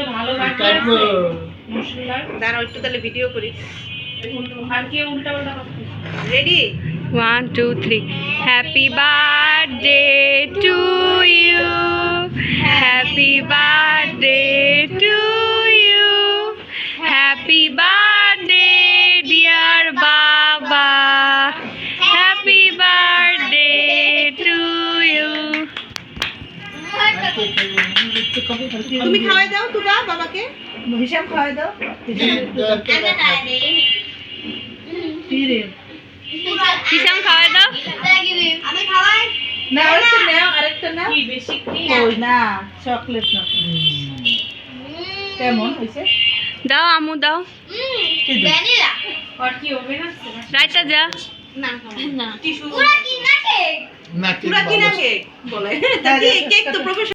একটা ভালো লাগবে দাঁড়াও একটু তাহলে ভিডিও করি। Ready one two three happy birthday to you happy birthday to you happy birthday dear baba happy birthday to you তুমি খাওয়াই দাও তুবা বাবাকে। হিসাব খাওয়াই দাও। কিসাম খাওয়াই দাও। আমি খাওয়াই। না আরেকটা নাও আরেকটা নাও। কি বেশি ওই না চকলেট না কেমন হয়েছে? দাও আমু দাও। ভ্যানিলা। আর কি ওভেন আছে রাইতা যা। টিস্যু পুরা কি না কেক? না পুরা কিনা কেক বলে। কেক তো প্রফেশনাল